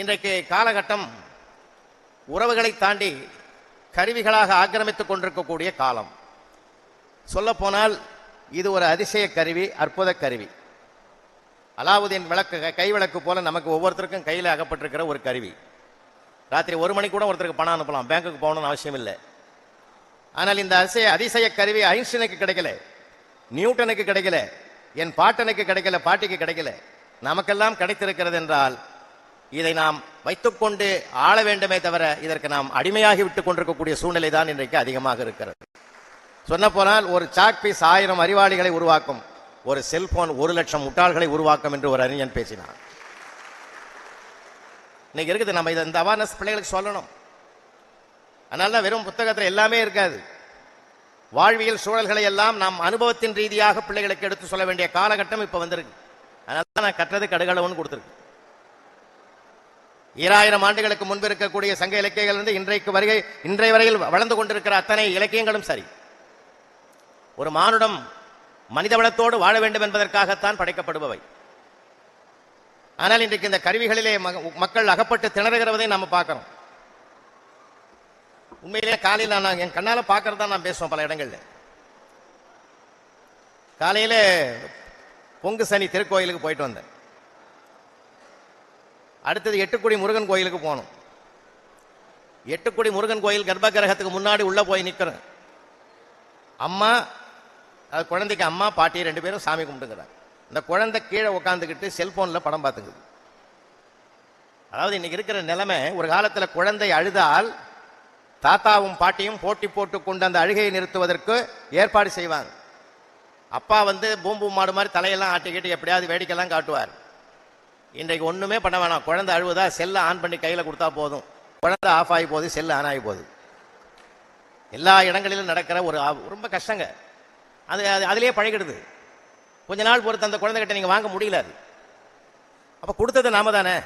இன்றைக்கு காலகட்டம் உறவுகளை தாண்டி கருவிகளாக ஆக்கிரமித்துக் கொண்டிருக்கக்கூடிய காலம். சொல்லப்போனால் இது ஒரு அதிசய கருவி அற்புத கருவி. அலாவுதீன் விளக்கு கை விளக்கு போல நமக்கு ஒவ்வொருத்தருக்கும் கையில் அகப்பட்டிருக்கிற ஒரு கருவி. ராத்திரி ஒரு மணி கூட ஒருத்தருக்கு பணம் அனுப்பலாம் பேங்க்குக்கு போகணும்னு அவசியம் இல்லை. ஆனால் இந்த அதிசய அதிசய கருவி ஐன்ஸ்டனுக்கு கிடைக்கல நியூட்டனுக்கு கிடைக்கல என் பாட்டனுக்கு கிடைக்கல பாட்டிக்கு கிடைக்கல. நமக்கெல்லாம் கிடைத்திருக்கிறது என்றால் இதை நாம் வைத்துக்கொண்டு ஆள வேண்டுமே தவிர இதற்கு நாம் அடிமையாகி விட்டுக் கொண்டிருக்கக்கூடிய சூழ்நிலை தான் இன்றைக்கு அதிகமாக இருக்கிறது. சொன்ன போனால் ஒரு சாக் பீஸ் ஆயிரம் அறிவாளிகளை உருவாக்கும் ஒரு செல்போன் ஒரு லட்சம் முட்டாள்களை உருவாக்கும் என்று ஒரு அறிஞன் பேசினார் இன்னைக்கு இருக்குது நம்ம இதை இந்த அவேர்னஸ் பிள்ளைகளுக்கு சொல்லணும். அதனால தான் வெறும் புத்தகத்தில் எல்லாமே இருக்காது. வாழ்வியல் சூழல்களை எல்லாம் நாம் அனுபவத்தின் ரீதியாக பிள்ளைகளுக்கு எடுத்து சொல்ல வேண்டிய காலகட்டம் இப்போ வந்திருக்கு. அதனால தான் நான் கற்றது கடுகளவுன்னு கொடுத்துருக்கு ஈராயிரம் ஆண்டுகளுக்கு முன்பு இருக்கக்கூடிய சங்க இலக்கியங்கள் வந்து இன்றைக்கு வருகை இன்றைய வரையில் வளர்ந்து கொண்டிருக்கிற அத்தனை இலக்கியங்களும் சரி. ஒரு மானுடம் மனிதவளத்தோடு வாழ வேண்டும் என்பதற்காகத்தான் படைக்கப்படுபவை. ஆனால் இன்றைக்கு இந்த கருவிகளிலே மக்கள் அகப்பட்டு திணறுகிறதை நம்ம பார்க்கிறோம். உண்மையிலே காலையில் நான் என் கண்ணால் பார்க்கறது தான் நான் பேசுவோம் பல இடங்களில். காலையில் பொங்கு சனி திருக்கோயிலுக்கு போயிட்டு வந்தேன். அடுத்தது எட்டுக்குடி முருகன் கோயிலுக்கு போகணும். எட்டுக்குடி முருகன் கோயில் கர்ப்ப கிரகத்துக்கு முன்னாடி உள்ளே போய் நிற்கிறேன் அம்மா அது குழந்தைக்கு அம்மா பாட்டி ரெண்டு பேரும் சாமி கும்பிட்டுங்கிறாங்க இந்த குழந்தை கீழே உட்காந்துக்கிட்டு செல்ஃபோனில் படம் பார்த்துக்குது. அதாவது இன்னைக்கு இருக்கிற நிலைமை ஒரு காலத்தில் குழந்தை அழுதால் தாத்தாவும் பாட்டியும் போட்டி போட்டு கொண்டு அந்த அழுகையை நிறுத்துவதற்கு ஏற்பாடு செய்வாங்க. அப்பா வந்து பூம்பூ மாடு மாதிரி தலையெல்லாம் ஆட்டிக்கிட்டு எப்படியாவது வேடிக்கைலாம் காட்டுவார். இன்றைக்கு ஒன்றுமே பண்ண வேணாம். குழந்தை அழுவுதா செல்லை ஆன் பண்ணி கையில் கொடுத்தா போதும். குழந்தை ஆஃப் ஆகி போகுது செல்லு ஆன் ஆகி போகுது. எல்லா இடங்களிலும் நடக்கிற ஒரு ரொம்ப கஷ்டங்க. அது அது அதிலேயே பழகிடுது. கொஞ்ச நாள் பொறுத்து அந்த குழந்தைகிட்ட நீங்கள் வாங்க முடியல அது. அப்போ கொடுத்தது நாம தானே?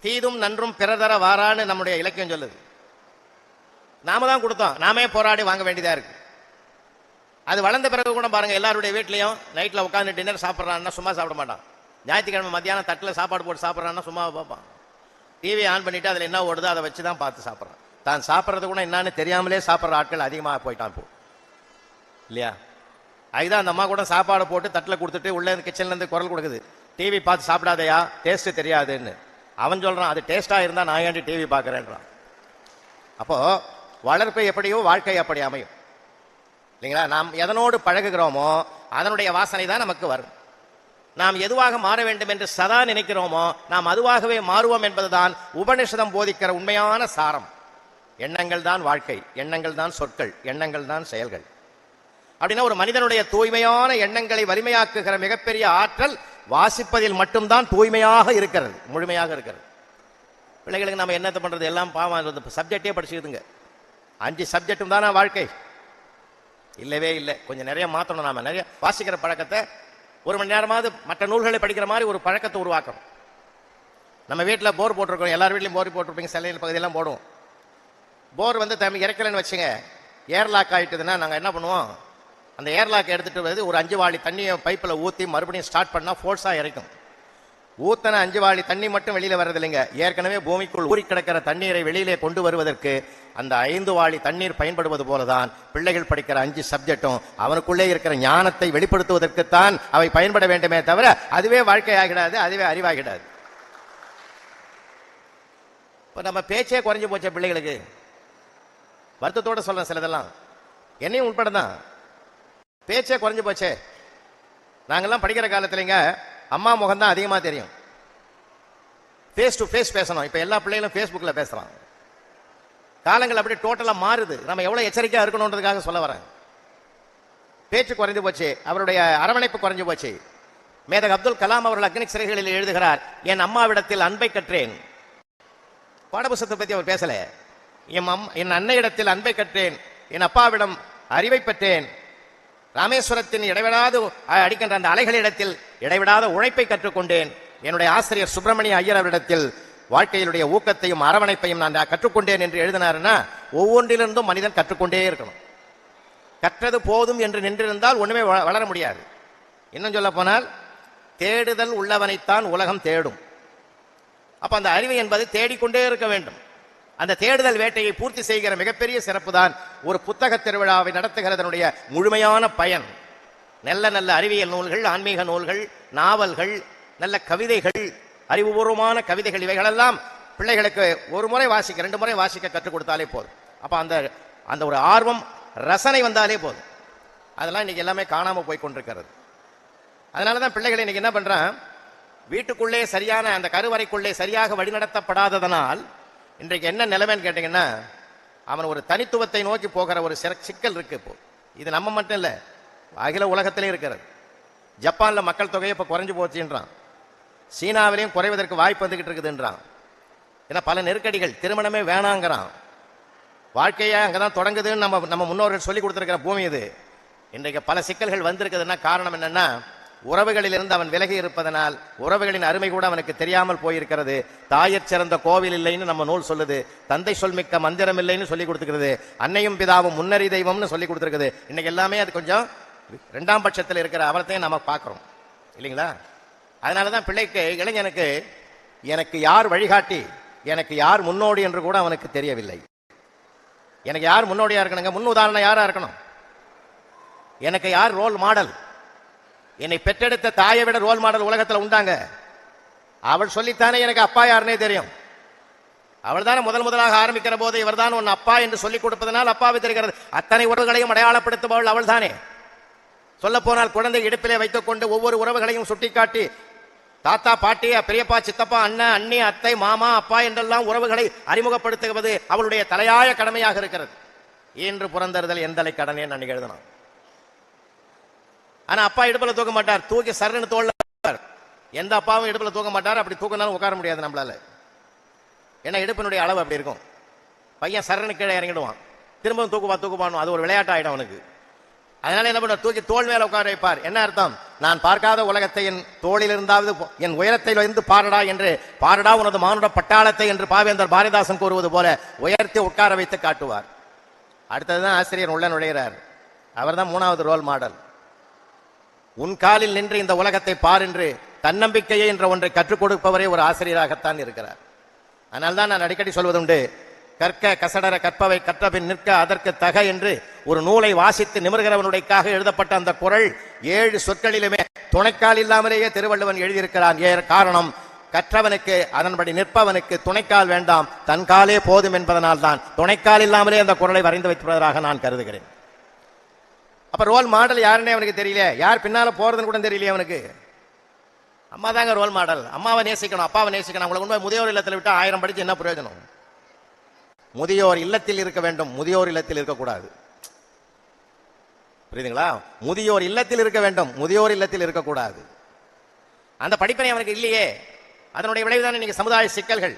தீதும் நன்றும் பிறதர வாரான்னு நம்முடைய இலக்கியம் சொல்லுது. நாம தான் கொடுத்தோம். நாமே போராடி வாங்க வேண்டியதாக இருக்கு. அது வளர்ந்த பிறகு கூட பாருங்கள் எல்லாருடைய வீட்லேயும் நைட்டில் உட்காந்து டின்னர் சாப்பிட்றான்னா சும்மா சாப்பிட மாட்டான். ஞாயிற்றுக்கிழமை மத்தியானம் தட்டில் சாப்பாடு போட்டு சாப்பிட்றான்னா சும்மா பார்ப்பான். டிவி ஆன் பண்ணிவிட்டு அதில் என்ன ஓடுதோ அதை வச்சு தான் பார்த்து சாப்பிட்றான். தான் சாப்பிட்றது கூட என்னன்னு தெரியாமலே சாப்பிட்ற ஆட்கள் அதிகமாக போயிட்டான் போ இல்லையா? அதுதான் அந்த அம்மா கூட சாப்பாடு போட்டு தட்டில் கொடுத்துட்டு உள்ளே கிச்சன்லேருந்து குரல் கொடுக்குது. டிவி பார்த்து சாப்பிடாதையா? டேஸ்ட்டு தெரியாதுன்னு. அவன் சொல்கிறான் அது டேஸ்ட்டாக இருந்தால் நான் ஏன்டி டிவி பார்க்குறேன்றான். அப்போது வளர்ப்பு எப்படியோ வாழ்க்கை அப்படி அமையும். இல்லைங்களா? நாம் எதனோடு பழகுகிறோமோ அதனுடைய வாசனை தான் நமக்கு வரும். நாம் எதுவாக மாற வேண்டும் என்று சதா நினைக்கிறோமோ நாம் அதுவாகவே மாறுவோம் என்பதுதான் உபனிஷதம் போதிக்கிற உண்மையான சாரம். எண்ணங்கள் தான் வாழ்க்கை எண்ணங்கள் தான் சொற்கள் எண்ணங்கள் தான் செயல்கள். அப்படின்னா ஒரு மனிதனுடைய தூய்மையான எண்ணங்களை வலிமையாக்குகிற மிகப்பெரிய ஆற்றல் வாசிப்பதில் மட்டும்தான் தூய்மையாக இருக்கிறது முழுமையாக இருக்கிறது. பிள்ளைகளுக்கு நம்ம என்னத்தை பண்றது? எல்லாம் பாவம் சப்ஜெக்டே படிச்சுக்குதுங்க. அஞ்சு சப்ஜெக்டும் தானே வாழ்க்கை. இல்லவே இல்லை. கொஞ்சம் நிறைய மாற்றணும் நாம. நிறைய வாசிக்கிற பழக்கத்தை ஒரு மணி நேரமாவது மற்ற நூல்களை படிக்கிற மாதிரி ஒரு பழக்கத்தை உருவாக்கணும். நம்ம வீட்டில் போர் போட்டிருக்கோம். எல்லார் வீட்லையும் போர் போட்டிருப்பீங்க. சிலையில் பகுதியெல்லாம் போடுவோம். போர் வந்து தம்பி இறக்கலைன்னு வச்சுங்க. ஏர்லாக் ஆகிட்டதுன்னா நாங்கள் என்ன பண்ணுவோம்? அந்த ஏர்லாக் எடுத்துகிட்டு வந்து ஒரு அஞ்சு வாளி தண்ணியை பைப்பில் ஊற்றி மறுபடியும் ஸ்டார்ட் பண்ணால் ஃபோர்ஸாக இறைக்கும். ஊத்தன அஞ்சு வாளி தண்ணி மட்டும் வெளியில வரதில்லைங்க ஏற்கனவே பூமிக்குள் ஊறி கிடக்கிற தண்ணீரை வெளியிலே கொண்டு வருவதற்கு அந்த ஐந்து வாளி தண்ணீர் பயன்படுவது போலதான் பிள்ளைகள் படிக்கிற அஞ்சு சப்ஜெக்டும் அவனுக்குள்ளே இருக்கிற ஞானத்தை வெளிப்படுத்துவதற்குத்தான் அவை பயன்பட வேண்டுமே தவிர அதுவே வாழ்க்கை ஆகிடாது அதுவே அறிவாகிடாது. இப்போ நம்ம பேச்சே குறைஞ்சு போச்சே பிள்ளைகளுக்கு. வருத்தத்தோட சொல்கிறேன் சிலதெல்லாம். என்னையும் உட்பட தான் பேச்சே குறைஞ்சு போச்சே. நாங்கள்லாம் படிக்கிற காலத்துலங்க அம்மா முகம் தான் அதிகமாக தெரியும். ஃபேஸ் டு ஃபேஸ் பேசணும். இப்போ எல்லா பிள்ளைகளும் ஃபேஸ்புக்கில் பேசுகிறான் காலங்கள் அப்படியே டோட்டலாக மாறுது. நம்ம எவ்வளோ எச்சரிக்கையாக இருக்கணுன்றதுக்காக சொல்ல வரேன். பேச்சு குறைஞ்சு போச்சு. அவருடைய அரவணைப்பு குறைஞ்சு போச்சு. மேதக அப்துல் கலாம் அவர்கள் அக்னி சிறைகளில் எழுதுகிறார் என் அம்மாவிடத்தில் அன்பை கற்றேன். பாடபுஸ்தத்தை பற்றி அவர் பேசல. என் அம் என் அன்னையிடத்தில் அன்பை கற்றேன். என் அப்பாவிடம் அறிவை பெற்றேன். ராமேஸ்வரத்தின் இடைவிடாது அடிக்கின்ற அந்த அலைகளிடத்தில் இடைவிடாத உழைப்பை கற்றுக்கொண்டேன். என்னுடைய ஆசிரியர் சுப்பிரமணிய ஐயர் அவரிடத்தில் வாழ்க்கையிலுடைய ஊக்கத்தையும் அரவணைப்பையும் நான் கற்றுக்கொண்டேன் என்று எழுதினாருன்னா ஒவ்வொன்றிலிருந்தும் மனிதன் கற்றுக்கொண்டே இருக்கணும். கற்றது போதும் என்று நின்றிருந்தால் ஒன்றுமே வள- வளர முடியாது. இன்னும் சொல்ல போனால் தேடுதல் உள்ளவனைத்தான் உலகம் தேடும். அப்போ அந்த அறிவு என்பது தேடிக்கொண்டே இருக்க வேண்டும். அந்த தேடுதல் வேட்டையை பூர்த்தி செய்கிற மிகப்பெரிய சிறப்பு தான் ஒரு புத்தக திருவிழாவை நடத்துகிறதனுடைய முழுமையான பயன். நல்ல நல்ல அறிவியல் நூல்கள் ஆன்மீக நூல்கள் நாவல்கள் நல்ல கவிதைகள் அறிவுபூர்வமான கவிதைகள் இவைகளெல்லாம் பிள்ளைகளுக்கு ஒரு முறை வாசிக்க ரெண்டு முறை வாசிக்க கற்றுக் கொடுத்தாலே போதும். அப்போ அந்த அந்த ஒரு ஆர்வம் ரசனை வந்தாலே போதும். அதெல்லாம் இன்னைக்கு எல்லாமே காணாமல் போய் கொண்டிருக்கிறது. அதனால தான் பிள்ளைகளை இன்றைக்கி என்ன பண்ணுறான் வீட்டுக்குள்ளே சரியான அந்த கருவறைக்குள்ளே சரியாக வழிநடத்தப்படாததனால் இன்றைக்கு என்ன நிலைமைன்னு கேட்டீங்கன்னா அவன் ஒரு தனித்துவத்தை நோக்கி போகிற ஒரு சிற- சிக்கல் இருக்கு இப்போ. இது நம்ம மட்டும் இல்லை அகில உலகத்திலே இருக்கிறது. ஜப்பானில் மக்கள் தொகையை இப்போ குறைஞ்சு போச்சுன்றான். சீனாவிலையும் குறைவதற்கு வாய்ப்பு வந்துக்கிட்டு இருக்குதுன்றான். ஏன்னா பல நெருக்கடிகள் திருமணமே வேணாங்கிறான். வாழ்க்கையை அங்கதான் தொடங்குதுன்னு நம்ம நம்ம முன்னோர்கள் சொல்லி கொடுத்துருக்கிற பூமி இது. இன்றைக்கு பல சிக்கல்கள் வந்திருக்குதுன்னா காரணம் என்னென்னா உறவுகளிலிருந்து அவன் விலகி இருப்பதனால் உறவுகளின் அருமை கூட அவனுக்கு தெரியாமல் போயிருக்கிறது. தாயற் சிறந்த கோவில் இல்லைன்னு நம்ம நூல் சொல்லுது. தந்தை சொல்மிக்க மந்திரம் இல்லைன்னு சொல்லி கொடுத்துக்கிறது அன்னையும் பிதாவும் முன்னறி தெய்வம்னு சொல்லி கொடுத்துருக்குது. இன்னைக்கு எல்லாமே அது கொஞ்சம் ரெண்டாம் பட்சத்தில் இருக்கிற அவலத்தையும் நம்ம பார்க்குறோம். இல்லைங்களா? அதனால தான் பிள்ளைக்கு இளைஞனுக்கு எனக்கு யார் வழிகாட்டி? எனக்கு யார் முன்னோடி என்று கூட அவனுக்கு தெரியவில்லை. எனக்கு யார் முன்னோடியாக இருக்கணுங்க? முன் உதாரணம் யாராக இருக்கணும்? எனக்கு யார் ரோல் மாடல் என்னை பெற்றெடுத்த தாயை விட ரோல் மாடல் உலகத்தில் உண்டாங்க. அவள் சொல்லித்தானே எனக்கு அப்பா யாருன்னே தெரியும். அவள் தானே முதல் முதலாக ஆரம்பிக்கிற போது இவர்தான் உன் அப்பா என்று சொல்லிக் கொடுப்பதனால் அப்பாவை தெரிகிறது. அத்தனை உறவுகளையும் அடையாளப்படுத்துபவள் அவள் தானே சொல்ல போனால் குழந்தை இடுப்பிலே வைத்துக் கொண்டு ஒவ்வொரு உறவுகளையும் சுட்டிக்காட்டி தாத்தா பாட்டி பெரியப்பா சித்தப்பா அண்ணன் அண்ணி அத்தை மாமா அப்பா என்றெல்லாம் உறவுகளை அறிமுகப்படுத்துவது அவளுடைய தலையாய கடமையாக இருக்கிறது. இன்று புறந்தறுதல் எந்தலை கடனே நான் எழுதணும். ஆனா அப்பா இடுப்புல தூக்க மாட்டார். தூக்கி சரணு தோல்ல எந்த அப்பாவும் இடுப்புல தூக்க மாட்டார். அப்படி தூக்கினாலும் உட்கார முடியாது நம்மளால. ஏன்னா இடுப்பினுடைய அளவு அப்படி இருக்கும். பையன் சரணு கீழே இறங்கிடுவான். திரும்பவும் தூக்குவா தூக்குவான் அது ஒரு விளையாட்டு ஆயிடும் அவனுக்கு. அதனால என்ன பண்ண தூக்கி தோல் மேல உட்கார வைப்பார். என்ன அர்த்தம்? நான் பார்க்காத உலகத்தை என் தோளில் இருந்தாவது என் உயரத்தில் இருந்து பாரடா என்று பாரடா உனது மானுட பட்டாளத்தை என்று பாவேந்தர் பாரதிதாசன் கூறுவது போல உயர்த்தி உட்கார வைத்து காட்டுவார். அடுத்ததுதான் ஆசிரியர் உள்ள நுழைகிறார் அவர்தான் மூணாவது ரோல் மாடல் உன் காலில் நின்று இந்த உலகத்தை பார் என்று தன்னம்பிக்கையை என்ற ஒன்றை கற்றுக் கொடுப்பவரே ஒரு ஆசிரியராகத்தான் இருக்கிறார். அதனால்தான் நான் அடிக்கடி சொல்வதுண்டு கற்க கசடர கற்பவை கற்றபின் நிற்க அதற்கு தக என்று ஒரு நூலை வாசித்து நிமிர்கிறவனுடைக்காக எழுதப்பட்ட அந்த குரல் ஏழு சொற்களிலுமே துணைக்கால் இல்லாமலேயே திருவள்ளுவன் எழுதியிருக்கிறான். ஏ காரணம் கற்றவனுக்கு அதன்படி நிற்பவனுக்கு துணைக்கால் வேண்டாம் தன் காலே போதும் என்பதனால் தான் துணைக்கால் இல்லாமலே அந்த குரலை வரைந்து வைப்பதாக நான் கருதுகிறேன். அப்போ ரோல் மாடல் யாருன்னே அவனுக்கு தெரியல யார் பின்னால் போகிறதுன்னு கூட தெரியலையே அவனுக்கு. அம்மா தாங்க ரோல் மாடல் அம்மாவை நேசிக்கணும் அப்பாவை நேசிக்கணும். அவங்களை உண்மை முதியோர் இல்லத்தில் விட்டு ஆயிரம் படிச்சு என்ன பிரயோஜனம்? முதியோர் இல்லத்தில் இருக்க வேண்டும் முதியோர் இல்லத்தில் இருக்கக்கூடாது புரியுதுங்களா? முதியோர் இல்லத்தில் இருக்க வேண்டும் முதியோர் இல்லத்தில் இருக்கக்கூடாது அந்த படிப்பினை அவனுக்கு இல்லையே. அதனுடைய விளைவுதானே நீங்கள் சமுதாய சிக்கல்கள்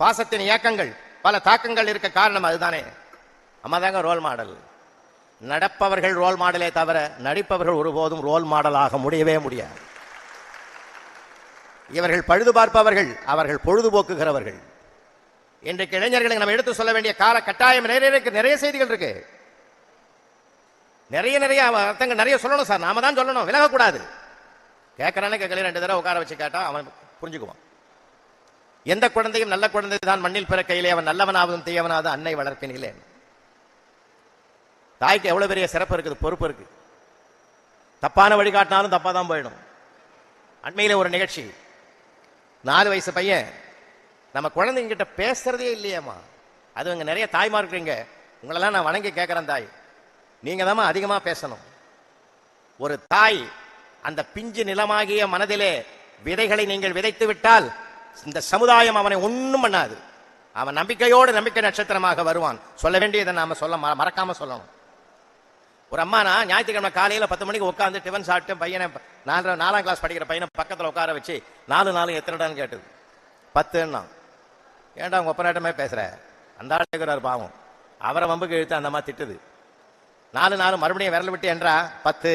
பாசத்தின் இயக்கங்கள் பல தாக்கங்கள் இருக்க காரணம் அதுதானே. அம்மா தாங்க ரோல் மாடல் நடப்பவர்கள் ரோல் மாடலே தவிர நடிப்பவர்கள் ஒருபோதும் ரோல் மாடலாக முடியவே முடியாது. இவர்கள் பழுது பார்ப்பவர்கள் அவர்கள் பொழுதுபோக்குகிறவர்கள். இன்றைக்கு இளைஞர்களுக்கு நம்ம எடுத்து சொல்ல வேண்டிய கால கட்டாயம் நிறைய நிறைய செய்திகள் இருக்கு. நிறைய நிறைய அர்த்தங்கள் நிறைய சொல்லணும் சார். நாம தான் சொல்லணும் விலகக்கூடாது. கேட்கறானே கேட்கல ரெண்டு தடவை உட்கார வச்சு கேட்டா அவன் புரிஞ்சுக்குவான். எந்த குழந்தையும் நல்ல குழந்தை தான் மண்ணில் பிறக்கையிலே அவன் நல்லவனாவதும் தீயவனாவது அன்னை வளர்ப்பினிலே. தாய்க்கு எவ்வளோ பெரிய சிறப்பு இருக்குது பொறுப்பு இருக்கு. தப்பான வழிகாட்டினாலும் தப்பாக தான் போயிடும். அண்மையில் ஒரு நிகழ்ச்சி. நாலு வயசு பையன் நம்ம குழந்தைங்கிட்ட பேசுறதே இல்லையேம்மா. அது இங்கே நிறைய தாய்மார் இருக்கிறீங்க. உங்களெல்லாம் நான் வணங்கி கேட்குறேன் தாய். நீங்கள் தாம்மா அதிகமாக பேசணும். ஒரு தாய் அந்த பிஞ்சு நிலமாகிய மனதிலே விதைகளை நீங்கள் விதைத்து விட்டால் இந்த சமுதாயம் அவனை ஒன்றும் பண்ணாது. அவன் நம்பிக்கையோடு நம்பிக்கை நட்சத்திரமாக வருவான். சொல்ல வேண்டியதை நாம சொல்ல மற- மறக்காம சொல்லணும். ஒரு அம்மா நான் ஞாயிற்றுக்கிழமை காலையில் பத்து மணிக்கு உட்காந்து டிஃபன் சாப்பிட்டு பையனை நாலு நாலாம் கிளாஸ் படிக்கிற பையனை பக்கத்தில் உட்கார வச்சு நாலு நாலு எத்தனைடான்னு கேட்டது? பத்துன்னா. ஏன்டா உங்கள் ஒப்பநாட்டமே பேசுகிற அந்த ஆள் பாவம். அவரை வம்புக்கு இழுத்து அந்த அம்மா திட்டுது. நாலு நாலு மறுபடியும் விரல் விட்டு என்றா பத்து.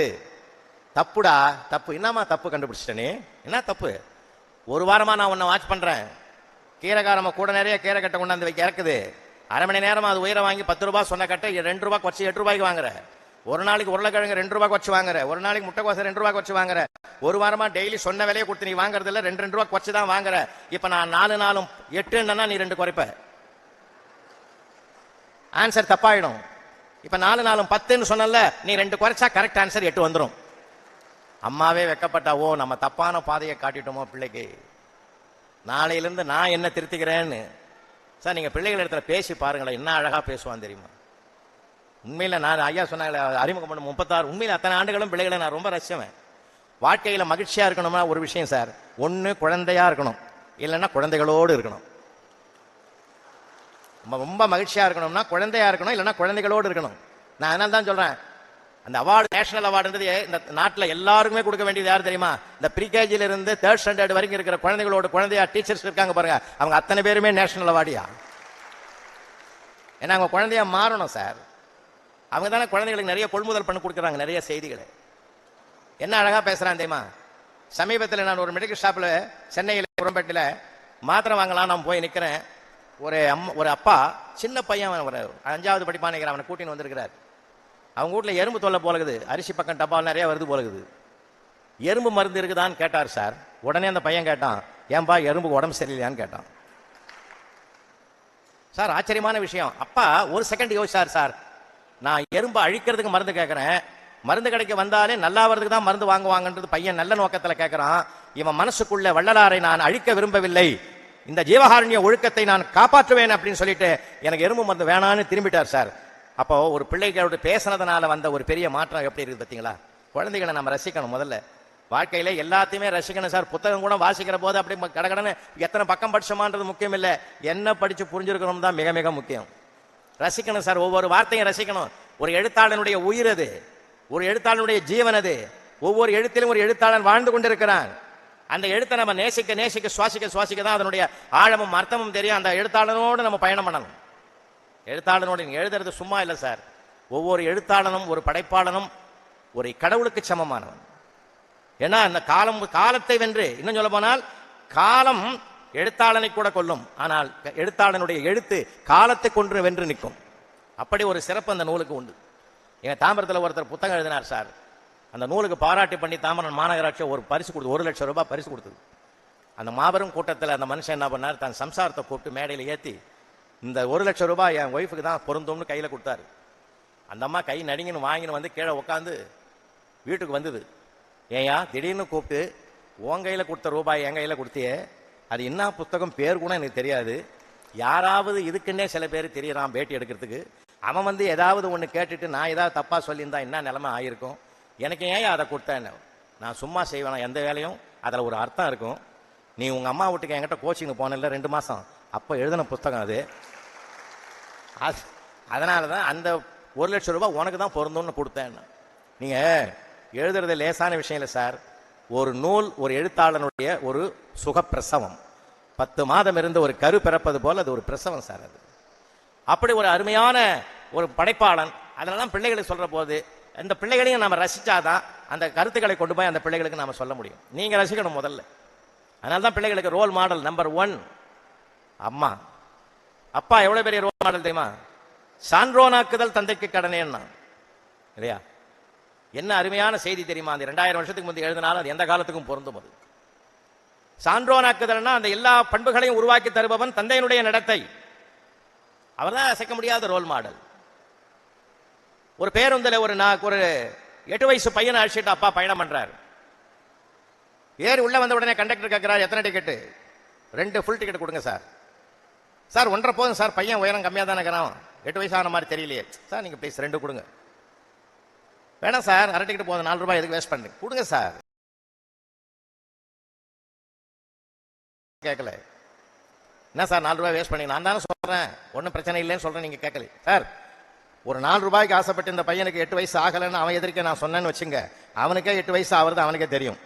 தப்புடா தப்பு. என்னம்மா தப்பு கண்டுபிடிச்சிட்டனே என்ன தப்பு? ஒரு வாரமாக நான் உன்னை வாட்ச் பண்ணுறேன் கீரைக்காரம்மா கூட நிறைய கீரை கட்டை கொண்டாந்து வைக்க இறக்குது. அரை மணி நேரமாக அது உயிரை வாங்கி பத்து ரூபா சொன்ன கட்டை ரெண்டு ரூபா குறைச்சி எட்டு ரூபாய்க்கு வாங்குறேன் ஒரு நாளைக்கு உருளைக்கிழங்கு ரெண்டு ரூபாய்க்கு வச்சு வாங்குற. ஒரு நாளைக்கு முட்டைக்கோசை ரெண்டு ரூபாய்க்கு வச்சு வாங்குற. ஒரு வாரமா டெய்லி சொன்ன விலையை கொடுத்து நீ வாங்குறது இல்லை ரெண்டு ரெண்டு ரூபா குறைச்சு தான் வாங்குற. இப்ப நான் நாலு நாளும் எட்டுன்னா நீ ரெண்டு குறைப்ப. ஆன்சர் தப்பாயிடும். இப்ப நாலு நாளும் பத்துன்னு சொன்னல நீ ரெண்டு குறைச்சா கரெக்ட் ஆன்சர் எட்டு வந்துடும் அம்மாவே வெக்கப்பட்டா ஓ நம்ம தப்பான பாதையை காட்டிட்டோமோ பிள்ளைக்கு. நாளையிலிருந்து நான் என்ன திருத்திக்கிறேன்னு. சார் நீங்க பிள்ளைகள் இடத்துல பேசி பாருங்களேன் என்ன அழகா பேசுவான் தெரியுமா? உண்மையில் நான் ஐயா சொன்னாங்களே அறிமுகம் பண்ண முப்பத்தாறு உண்மையில் அத்தனை ஆண்டுகளும் பிள்ளைகளை நான் ரொம்ப ரசிச்சவன். வாழ்க்கையில் மகிழ்ச்சியாக இருக்கணும்னா ஒரு விஷயம் சார் ஒன்று குழந்தையாக இருக்கணும் இல்லைன்னா குழந்தைகளோடு இருக்கணும். நம்ம ரொம்ப மகிழ்ச்சியாக இருக்கணும்னா குழந்தையாக இருக்கணும் இல்லைன்னா குழந்தைகளோடு இருக்கணும். நான் அதனால தான் சொல்கிறேன் அந்த அவார்டு நேஷனல் அவார்டுன்றது இந்த நாட்டில் எல்லாருக்குமே கொடுக்க வேண்டியது யார் தெரியுமா? இந்த ப்ரீகேஜில இருந்து தேர்ட் ஸ்டாண்டர்ட் வரைக்கும் இருக்கிற குழந்தைகளோட குழந்தையா டீச்சர்ஸ் இருக்காங்க பாருங்க அவங்க அத்தனை பேருமே நேஷனல் அவார்டியா? ஏன்னா அவங்க குழந்தையா மாறணும் சார். அவங்க தானே குழந்தைகளுக்கு நிறைய கொள்முதல் பண்ணி கொடுக்குறாங்க நிறைய செய்திகளை. என்ன அழகாக பேசுகிறான் தெரியுமா? சமீபத்தில் நான் ஒரு மெடிக்கல் ஷாப்பில் சென்னையில் புறம்பேட்டில் மாத்திரை வாங்கலாம் நான் போய் நிற்கிறேன் ஒரு அம்மா ஒரு அப்பா சின்ன பையன் அவன் ஒரு அஞ்சாவது படிப்பானுங்கிற நினைக்கிறேன் அவனை கூட்டின்னு வந்திருக்கிறார். அவங்க வீட்டில் எறும்பு தொல்லை போலகுது. அரிசி பக்கம் டப்பால் நிறைய வருது போலகுது. எறும்பு மருந்து இருக்குதான்னு கேட்டார் சார். உடனே அந்த பையன் கேட்டான் ஏன்பா எறும்பு உடம்பு சரியில்லையான்னு கேட்டான். சார் ஆச்சரியமான விஷயம். அப்பா ஒரு செகண்ட் யோசிச்சார் சார். நான் எறும்பை அழிக்கிறதுக்கு மருந்து கேட்குறேன் மருந்து கடைக்கு வந்தாலே நல்லா வரதுக்கு தான் மருந்து வாங்குவாங்கன்றது பையன் நல்ல நோக்கத்தில் கேட்குறான் இவன் மனசுக்குள்ள வள்ளலாரை நான் அழிக்க விரும்பவில்லை. இந்த ஜீவகாரண்ய ஒழுக்கத்தை நான் காப்பாற்றுவேன் அப்படின்னு சொல்லிட்டு எனக்கு எறும்பு மருந்து வேணான்னு திரும்பிட்டார் சார். அப்போ ஒரு பிள்ளைகளோட பேசுனதுனால வந்த ஒரு பெரிய மாற்றம் எப்படி இருக்குது பார்த்தீங்களா? குழந்தைகளை நம்ம ரசிக்கணும் முதல்ல. வாழ்க்கையில எல்லாத்தையுமே ரசிக்கணும் சார். புத்தகம் கூட வாசிக்கிற போது அப்படி கடகடன்னு எத்தனை பக்கம் படிச்சோமான்றது முக்கியம் இல்லை என்ன படிச்சு புரிஞ்சிருக்கணும் தான் மிக மிக முக்கியம். ரசிக்கணும் சார். ஒவ்வொரு வார்த்தையும் ரசிக்கணும். ஒரு எழுத்தாளனுடைய உயிர் அது. ஒரு எழுத்தாளனுடைய ஜீவன் அது. ஒவ்வொரு எழுத்திலும் ஒரு எழுத்தாளன் வாழ்ந்து கொண்டிருக்கிறான். அந்த எழுத்தை நம்ம நேசிக்க நேசிக்க சுவாசிக்க சுவாசிக்க தான் அதனுடைய ஆழமும் அர்த்தமும் தெரியும். அந்த எழுத்தாளனோடு நம்ம பயணம் பண்ணணும். எழுத்தாளனோடு எழுதுறது சும்மா இல்லை சார். ஒவ்வொரு எழுத்தாளனும் ஒரு படைப்பாளனும் ஒரு கடவுளுக்கு சமமானவன். ஏன்னா அந்த காலம் காலத்தை வென்று இன்னும் சொல்ல போனால் காலம் எழுத்தாளனை கூட கொல்லும். ஆனால் எழுத்தாளனுடைய எழுத்து காலத்தை கொன்று வென்று நிற்கும். அப்படி ஒரு சிறப்பு அந்த நூலுக்கு உண்டு. எங்க தாம்பரத்தில் ஒருத்தர் புத்தகம் எழுதினார் சார். அந்த நூலுக்கு பாராட்டு பண்ணி தாம்பரம் மாநகராட்சி ஒரு பரிசு கொடுத்து ஒரு லட்சம் ரூபாய் பரிசு கொடுத்தது. அந்த மாபெரும் கூட்டத்தில் அந்த மனுஷன் என்ன பண்ணார்? தன் சம்சாரத்தை கூப்பிட்டு மேடையில் ஏற்றி இந்த ஒரு லட்சம் ரூபாய் என் ஒய்ஃபுக்கு தான் பொருந்தோம்னு கையில் கொடுத்தாரு. அந்த அம்மா கை நடிங்கன்னு வாங்கின்னு வந்து கீழே உட்காந்து வீட்டுக்கு வந்தது. ஏயா திடீர்னு கூப்பிட்டு உன் கையில் கொடுத்த ரூபாய் என் கையில் கொடுத்தியே அது என்ன புத்தகம்? பேர் கூட எனக்கு தெரியாது. யாராவது இதுக்குன்னே சில பேர் தெரியறான் பேட்டி எடுக்கிறதுக்கு. அவன் வந்து ஏதாவது ஒன்று கேட்டுட்டு நான் ஏதாவது தப்பாக சொல்லியிருந்தா என்ன நிலமை ஆகிருக்கும் எனக்கு ஏன் அதை கொடுத்தேன்னு? நான் சும்மா செய்வேன்? எந்த வேலையும்? அதில் ஒரு அர்த்தம் இருக்கும். நீ உங்கள் அம்மா வீட்டுக்கு என்கிட்ட கோச்சிங் போனில்ல ரெண்டு மாதம் அப்போ எழுதின புத்தகம் அது. அது அதனால தான் அந்த ஒரு லட்சம் ரூபாய் உனக்கு தான் பொருந்தும்னு கொடுத்தேன் நீங்கள் எழுதுறது லேசான விஷயம் இல்லை சார். ஒரு நூல் ஒரு எழுத்தாளனுடைய ஒரு சுகப்பிரசவம். பத்து மாதம் இருந்து ஒரு கரு பிறப்பது போல் அது ஒரு பிரசவம் சார் அது. அப்படி ஒரு அருமையான ஒரு படைப்பாளன் அதனால பிள்ளைகளுக்கு சொல்கிற போது இந்த பிள்ளைகளையும் நம்ம ரசிச்சாதான் அந்த கருத்துக்களை கொண்டு போய் அந்த பிள்ளைகளுக்கு நாம் சொல்ல முடியும். நீங்கள் ரசிக்கணும் முதல்ல. அதனால தான் பிள்ளைகளுக்கு ரோல் மாடல் நம்பர் ஒன் அம்மா அப்பா எவ்வளோ பெரிய ரோல் மாடல் தெரியுமா? சான்றோனாக்குதல் தந்தைக்கு கடனேன்னா இல்லையா? என்ன அருமையான செய்தி தெரியுமா? அந்த ரெண்டாயிரம் வருஷத்துக்கு முந்தைய எழுதினாலும் அது எந்த காலத்துக்கும் பொருந்தும் அது. சான்றோனாக்குதல்னா அந்த எல்லா பண்புகளையும் உருவாக்கி தருபவன் தந்தையினுடைய நடத்தை. அவர்தான் அசைக்க முடியாத ரோல் மாடல் ஒரு பேருந்தில் ஒரு நான் ஒரு எட்டு வயசு பையனை அழைச்சிட்டு அப்பா பயணம் பண்றாரு. ஏறி உள்ள வந்த உடனே கண்டக்டர் கேட்கிறார் எத்தனை டிக்கெட்டு ரெண்டு ஃபுல் டிக்கெட் கொடுங்க சார் சார் ஒன்றரை போதும் சார் பையன் உயரம் கம்மியாக தானே இருக்கிறான். எட்டு வயசு ஆன மாதிரி தெரியலையே. சார் நீங்கள் ப்ளீஸ் ரெண்டு கொடுங்க. வேணாம் சார் அரை டிக்கெட் போதும். நாலு ரூபாய் எதுக்கு வேஸ்ட் பண்ணுங்க கொடுங்க சார் கேட்கல. என்ன சார் நாலு ரூபாய் வேஸ்ட் பண்ணி நான் தானே சொல்றேன். ஒன்றும் பிரச்சனை இல்லைன்னு சொல்றேன் நீங்க கேட்கல. சார் ஒரு நாலு ரூபாய்க்கு ஆசைப்பட்டு இந்த பையனுக்கு எட்டு வயசு ஆகலைன்னு அவன் எதிர்க்க நான் சொன்னேன்னு வச்சுங்க. அவனுக்கே எட்டு வயசு ஆகுறது அவனுக்கே தெரியும்.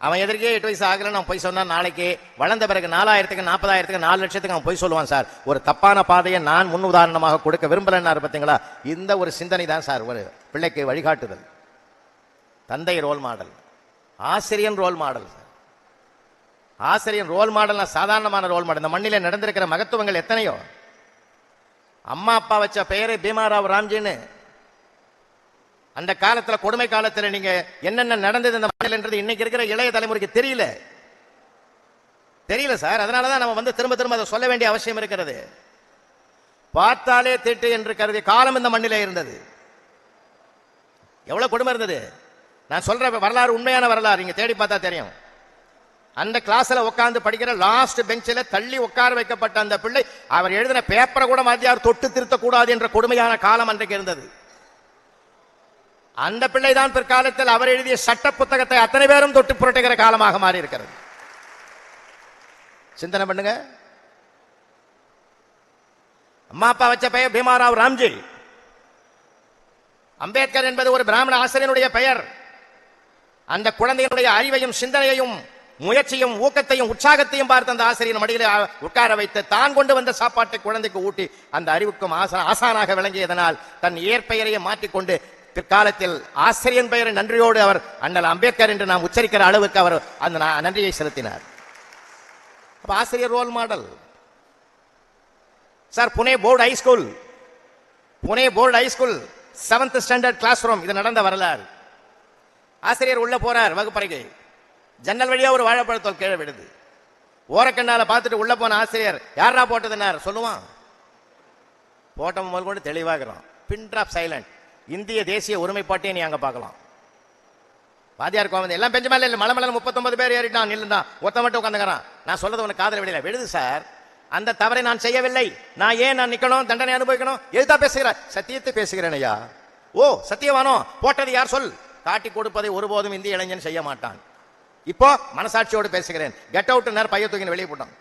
அவன் எதிர்க்கே எட்டு வயசு ஆகலைன்னு அவன் போய் சொன்னான் நாளைக்கு வளர்ந்த பிறகு நாலாயிரத்துக்கு நாற்பதாயிரத்துக்கு நாலு லட்சத்துக்கு அவன் போய் சொல்லுவான் சார். ஒரு தப்பான பாதையை நான் முன் உதாரணமாக கொடுக்க விரும்பலன்னாரு பார்த்தீங்களா இந்த ஒரு சிந்தனை தான் சார் ஒரு பிள்ளைக்கு வழிகாட்டுதல். தந்தை ரோல் மாடல் ஆசிரியன் ரோல் மாடல் சார் ஆசிரியன் ரோல் மாடல்னா சாதாரணமான ரோல் மாடல் இந்த மண்ணிலே நடந்திருக்கிற மகத்துவங்கள் எத்தனையோ? அம்மா அப்பா வச்ச பெயரே பீமாராவ் ராம்ஜின்னு. அந்த காலத்தில் கொடுமை காலத்தில் நீங்க என்னென்ன நடந்தது இந்த மண்ணில்ன்றது இன்னைக்கு இருக்கிற இளைய தலைமுறைக்கு தெரியல. தெரியல சார். அதனால தான் நம்ம வந்து திரும்ப திரும்ப அதை சொல்ல வேண்டிய அவசியம் இருக்கிறது. பார்த்தாலே திட்டு என்று கருதிய காலம் இந்த மண்ணிலே இருந்தது. எவ்வளவு கொடுமை இருந்தது? நான் சொல்ற வரலாறு உண்மையான வரலாறு நீங்க தேடி பார்த்தா தெரியும். அந்த கிளாஸ்ல உட்காந்து படிக்கிற லாஸ்ட் பெஞ்சில் தள்ளி உட்கார வைக்கப்பட்ட அந்த பிள்ளை அவர் எழுதின பேப்பரை கூட வாத்தியார் தொட்டு திருத்தக் கூடாது என்ற கொடுமையான காலம் அன்றைக்கு இருந்தது. அந்த பிள்ளைதான் பிற்காலத்தில் அவர் எழுதிய சட்ட புத்தகத்தை அத்தனை பேரும் தொட்டு புரட்டுகிற காலமாக மாறி இருக்கிறது சிந்தனை பண்ணுங்க. அம்மா அப்பா வச்ச பெயர் பீமாராவ் ராம்ஜி. அம்பேத்கர் என்பது ஒரு பிராமண ஆசிரியனுடைய பெயர். அந்த குழந்தையினுடைய அறிவையும் சிந்தனையையும் முயற்சியும் ஊக்கத்தையும் உற்சாகத்தையும் பார்த்து அந்த ஆசிரியர் மடியில உட்கார வைத்து தான் கொண்டு வந்த சாப்பாட்டை குழந்தைக்கு ஊட்டி அந்த அறிவுக்கும் ஆசா- ஆசானாக விளங்கியதனால் தன் இயற்பெயரையே மாற்றிக்கொண்டு பிற்காலத்தில் ஆசிரியன் பெயரை நன்றியோடு அவர் அண்ணல் அம்பேத்கர் என்று நாம் உச்சரிக்கிற அளவுக்கு அவர் அந்த நன்றியை செலுத்தினார். அப்போ ஆசிரியர் role model sir Pune board high school Pune board high school seventh standard class room இது நடந்த வரலாறு. ஆசிரியர் உள்ள போறார் வகுப்பறைக்கு. ஜன்னல் வழியா ஒரு வாழைப்பழத்தோல் கீழே விடுது ஓரக்கண்ணால பார்த்துட்டு உள்ள போன ஆசிரியர் யாரா போட்டதுன்னார்? சொல்லுவான். போட்ட முதல் கொண்டு தெளிவாகிறோம் பின்ட்ராப் சைலண்ட் இந்திய தேசிய ஒருமைப்பாட்டையும் நீ அங்க பார்க்கலாம். வாதியார் கோவந்து எல்லாம் பெஞ்ச மேலே இல்லை மலை மலை முப்பத்தொன்பது பேர் ஏறிட்டான் நில்லுந்தான் ஒத்த மட்டும் உட்காந்துக்கிறான் நான் சொல்றது உனக்கு காதல விடல. விடுது சார். அந்த தவறை நான் செய்யவில்லை. நான் ஏன் நான் நிக்கணும்? தண்டனை அனுபவிக்கணும்? எதுதான் பேசுகிறார் சத்தியத்தை பேசுகிறேன் ஐயா. ஓ சத்தியவானோ? போட்டது யார் சொல்? காட்டி கொடுப்பதை ஒருபோதும் இந்திய இளைஞன் செய்ய மாட்டான். இப்போ மனசாட்சியோடு பேசுகிறேன். கெட் அவுட் நேரம் பைய தூக்கி வெளியே போட்டான்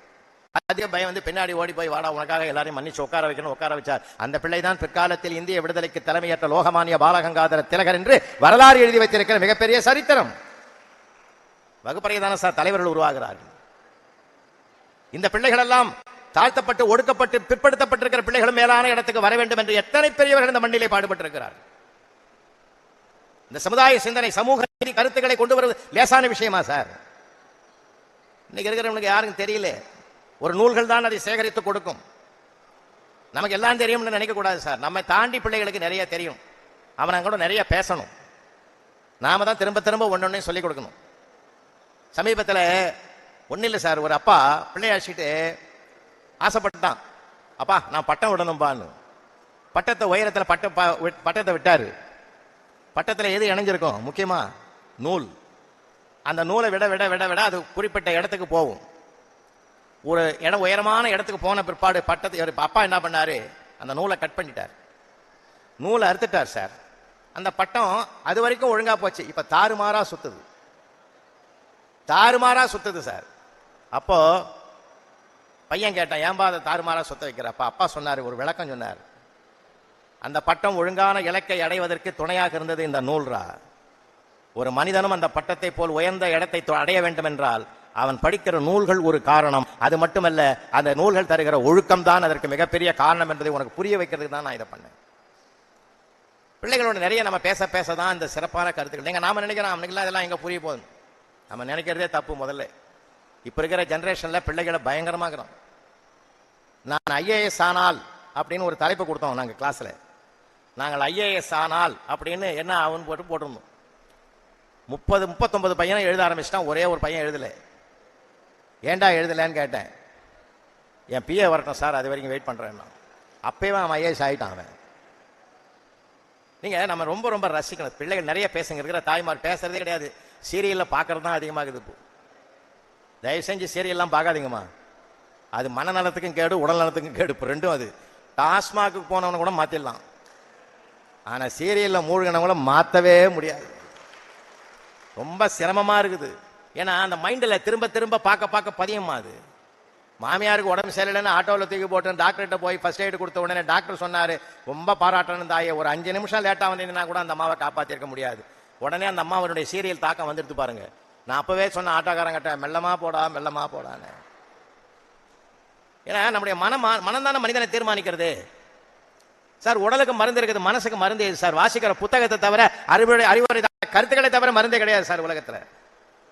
அதே பயம் வந்து பின்னாடி ஓடி போய் வாடா உனக்காக எல்லாரையும் மன்னிச்சு உட்கார வைக்கணும் உட்கார வச்சார். அந்த பிள்ளை தான் பிற்காலத்தில் இந்திய விடுதலைக்கு தலைமையேற்ற லோகமானிய பாலகங்காதர திலகர் என்று வரலாறு எழுதி வைத்திருக்கிற மிகப்பெரிய சரித்திரம். வகுப்பறை தானே சார் தலைவர்கள் உருவாகிறார்கள். இந்த பிள்ளைகள் எல்லாம் தாழ்த்தப்பட்டு ஒடுக்கப்பட்டு பிற்படுத்தப்பட்டிருக்கிற பிள்ளைகளும் மேலான இடத்துக்கு வர வேண்டும் என்று எத்தனை பெரியவர்கள் இந்த மண்ணிலே பாடுபட்டிருக்கிறார்கள்? இந்த சமுதாய சிந்தனை சமூக கருத்துக்களை கொண்டு வருவது லேசான விஷயமா சார்? இன்னைக்கு இருக்கிறவனுக்கு யாருக்கும் தெரியல. ஒரு நூல்கள் தான் அதை சேகரித்து கொடுக்கும். நமக்கு எல்லாம் தெரியும்னு நினைக்கக்கூடாது சார். நம்மை தாண்டி பிள்ளைகளுக்கு நிறைய தெரியும். அவன் கூட நிறைய பேசணும். நாம தான் திரும்ப திரும்ப ஒன்னொன்னே சொல்லிக் கொடுக்கணும். சமீபத்தில் ஒன்றும் இல்லை சார். ஒரு அப்பா பிள்ளையாச்சிட்டு ஆசைப்பட்டான். அப்பா நான் பட்டம் விடணும்பான்னு. பட்டத்தை உயரத்தில் பட்ட ப- விட்- பட்டத்தை விட்டார். பட்டத்தில் எது இணைஞ்சிருக்கும் முக்கியமாக நூல். அந்த நூலை விட விட விட விட அது குறிப்பிட்ட இடத்துக்கு போகும். ஒரு இடம் உயரமான இடத்துக்கு போன பிற்பாடு பட்டத்தை அப்பா என்ன பண்ணார்? அந்த நூலை கட் பண்ணிட்டார். நூலை அறுத்துட்டார் சார். அந்த பட்டம் அது வரைக்கும் ஒழுங்காக போச்சு. இப்போ தாறுமாறாக சுற்றுது தாறுமாறாக சுற்றுது சார். அப்போ பையன் கேட்டான் ஏன்பா அதை தாறுமாறாக சுத்த வைக்கிறப்ப அப்பா சொன்னார் ஒரு விளக்கம் சொன்னார். அந்த பட்டம் ஒழுங்கான இலக்கை அடைவதற்கு துணையாக இருந்தது இந்த நூல்ரா. ஒரு மனிதனும் அந்த பட்டத்தை போல் உயர்ந்த இடத்தை அடைய வேண்டும் என்றால் அவன் படிக்கிற நூல்கள் ஒரு காரணம். அது மட்டுமல்ல அந்த நூல்கள் தருகிற ஒழுக்கம் தான் அதற்கு மிகப்பெரிய காரணம் என்பதை உனக்கு புரிய வைக்கிறதுக்கு தான் நான் இதை பண்ணேன். பிள்ளைகளோட நிறைய நம்ம பேச பேச தான் இந்த சிறப்பான கருத்துக்கள். நீங்கள் நாம் நினைக்கிறோம் அவனுக்குலாம் இதெல்லாம் எங்கே புரிய போகுது நம்ம நினைக்கிறதே தப்பு முதல்ல. இப்போ இருக்கிற ஜென்ரேஷனில் பிள்ளைகளை பயங்கரமாகிறோம் நான் ஐஏஎஸ் ஆனால் அப்படின்னு ஒரு தலைப்பு கொடுத்தோம் நாங்கள் கிளாஸில் நாங்கள் ஐஏஎஸ் ஆனால் அப்படின்னு என்ன ஆகும்னு போட்டு போட்டிருந்தோம். முப்பது முப்பத்தொன்பது பையனை எழுத ஆரம்பிச்சிட்டான். ஒரே ஒரு பையன் எழுதலை. ஏன்டா எழுதலைன்னு கேட்டேன். என் பிஏ வரட்டும் சார் அது வரைக்கும் வெயிட் பண்ணுறேன் நான். அப்பயும் அவன் ஐஏஎஸ் ஆகிட்டான் அவன். நீங்கள் நம்ம ரொம்ப ரொம்ப ரசிக்கணும். பிள்ளைகள் நிறைய பேசுங்க. இருக்கிற தாய்மார் பேசுறதே கிடையாது. சீரியலில் பார்க்கறது தான் அதிகமாகுது இப்போ. தயவு செஞ்சு சீரியல்லாம் பார்க்காதீங்கம்மா. அது மனநலத்துக்கும் கேடு உடல் நலத்துக்கும் கேடு. இப்போ ரெண்டும் அது. டாஸ்மாக்கு போனவனை கூட மாற்றிடலாம் ஆனா சீரியல்ல மூழ்கினவங்கள மாத்தவே முடியாது. ரொம்ப சிரமமா இருக்குது. ஏன்னா அந்த மைண்டில் திரும்ப திரும்ப பார்க்க பார்க்க பதியுமா அது? மாமியாருக்கு உடம்பு சரியில்லைன்னு ஆட்டோவில் தூக்கி போட்டு டாக்டர்கிட்ட போய் ஃபர்ஸ்ட் எய்டு கொடுத்த உடனே டாக்டர் சொன்னார் ரொம்ப பாராட்டணும் தாயே ஒரு அஞ்சு நிமிஷம் லேட்டாக வந்தீங்கன்னா கூட அந்த அம்மாவை காப்பாற்றிருக்க முடியாது. உடனே அந்த அம்மா அவருடைய சீரியல் தாக்கம் வந்துடுத்து பாருங்க. நான் அப்போவே சொன்ன ஆட்டோக்காரங்கிட்ட மெல்லமாக போடா மெல்லமாக போடான்னு. ஏன்னா நம்முடைய மனம் மனம் தானே மனிதனை தீர்மானிக்கிறது? சார் உடலுக்கு மருந்து இருக்குது மனசுக்கு மருந்து. எது சார் வாசிக்கிற புத்தகத்தை தவிர அறிவுரை அறிவுரை கருத்துக்களை தவிர மருந்தே கிடையாது சார் உலகத்துல.